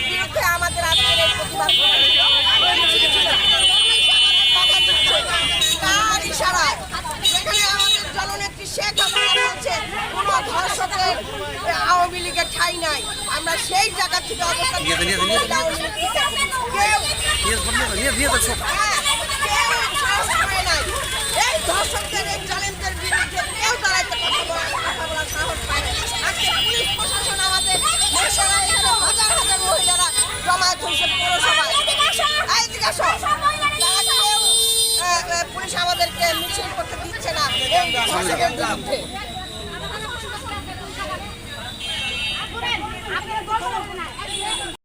বিরুদ্ধে আমাদের আজকের এই প্রতিবাদ তার ইশারায় যেখানে আমাদের জননেত্রী শেখ হাসিনা বলছে কোনো ধর্ষকের আওয়ামী লীগের ঠাই নাই আমরা সেই জায়গা থেকে অবস্থান পুলিশ আমাদেরকে মিছিল করতে দিচ্ছে না।